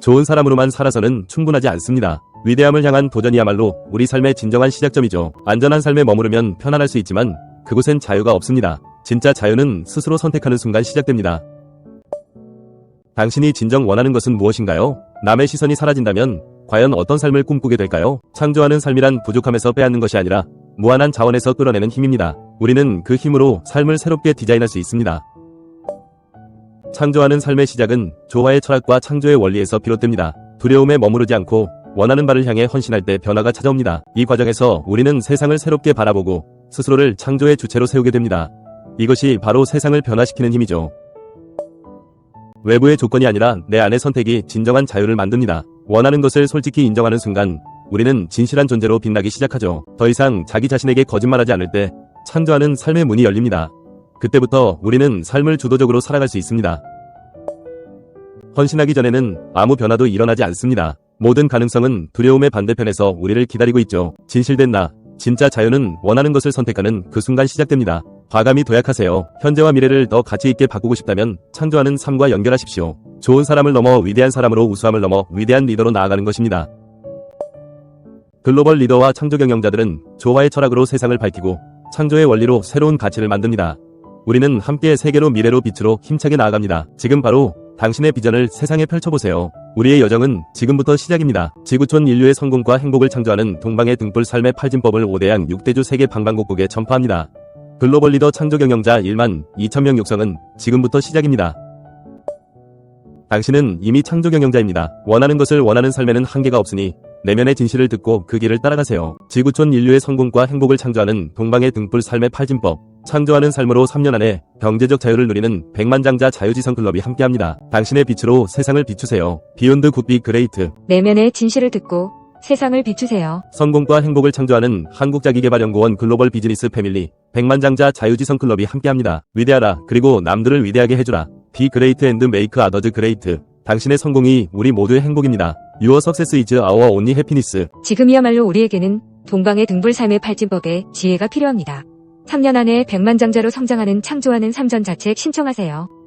좋은 사람으로만 살아서는 충분하지 않습니다. 위대함을 향한 도전이야말로 우리 삶의 진정한 시작점이죠. 안전한 삶에 머무르면 편안할 수 있지만 그곳엔 자유가 없습니다. 진짜 자유는 스스로 선택하는 순간 시작됩니다. 당신이 진정 원하는 것은 무엇인가요? 남의 시선이 사라진다면 과연 어떤 삶을 꿈꾸게 될까요? 창조하는 삶이란 부족함에서 빼앗는 것이 아니라 무한한 자원에서 끌어내는 힘입니다. 우리는 그 힘으로 삶을 새롭게 디자인할 수 있습니다. 창조하는 삶의 시작은 조화의 철학과 창조의 원리에서 비롯됩니다. 두려움에 머무르지 않고 원하는 바를 향해 헌신할 때 변화가 찾아옵니다. 이 과정에서 우리는 세상을 새롭게 바라보고 스스로를 창조의 주체로 세우게 됩니다. 이것이 바로 세상을 변화시키는 힘이죠. 외부의 조건이 아니라 내 안의 선택이 진정한 자유를 만듭니다. 원하는 것을 솔직히 인정하는 순간 우리는 진실한 존재로 빛나기 시작하죠. 더 이상 자기 자신에게 거짓말하지 않을 때 창조하는 삶의 문이 열립니다. 그때부터 우리는 삶을 주도적으로 살아갈 수 있습니다. 헌신하기 전에는 아무 변화도 일어나지 않습니다. 모든 가능성은 두려움의 반대편에서 우리를 기다리고 있죠. 진실된 나, 진짜 자유는 원하는 것을 선택하는 그 순간 시작됩니다. 과감히 도약하세요. 현재와 미래를 더 가치 있게 바꾸고 싶다면 창조하는 삶과 연결하십시오. 좋은 사람을 넘어 위대한 사람으로 우수함을 넘어 위대한 리더로 나아가는 것입니다. 글로벌 리더와 창조 경영자들은 조화의 철학으로 세상을 밝히고 창조의 원리로 새로운 가치를 만듭니다. 우리는 함께 세계로 미래로 빛으로 힘차게 나아갑니다. 지금 바로 당신의 비전을 세상에 펼쳐보세요. 우리의 여정은 지금부터 시작입니다. 지구촌 인류의 성공과 행복을 창조하는 동방의 등불 삶의 팔진법을 5대양 6대주 세계 방방곡곡에 전파합니다. 글로벌 리더 창조 경영자 1만 2천명 육성은 지금부터 시작입니다. 당신은 이미 창조 경영자입니다. 원하는 것을 원하는 삶에는 한계가 없으니 내면의 진실을 듣고 그 길을 따라가세요. 지구촌 인류의 성공과 행복을 창조하는 동방의 등불 삶의 팔진법. 창조하는 삶으로 3년 안에 경제적 자유를 누리는 백만장자 자유지성 클럽이 함께합니다. 당신의 빛으로 세상을 비추세요. 비욘드 굿비 그레이트. 내면의 진실을 듣고 세상을 비추세요. 성공과 행복을 창조하는 한국자기개발연구원 글로벌 비즈니스 패밀리 백만장자 자유지성 클럽이 함께합니다. 위대하라 그리고 남들을 위대하게 해주라. 비 그레이트 앤드 메이크 아더즈 그레이트. 당신의 성공이 우리 모두의 행복입니다. Your success is our only happiness. 지금이야말로 우리에게는 동방의 등불 삶의 팔진법에 지혜가 필요합니다. 3년 안에 백만장자로 성장하는 창조하는 삼전 자책 신청하세요.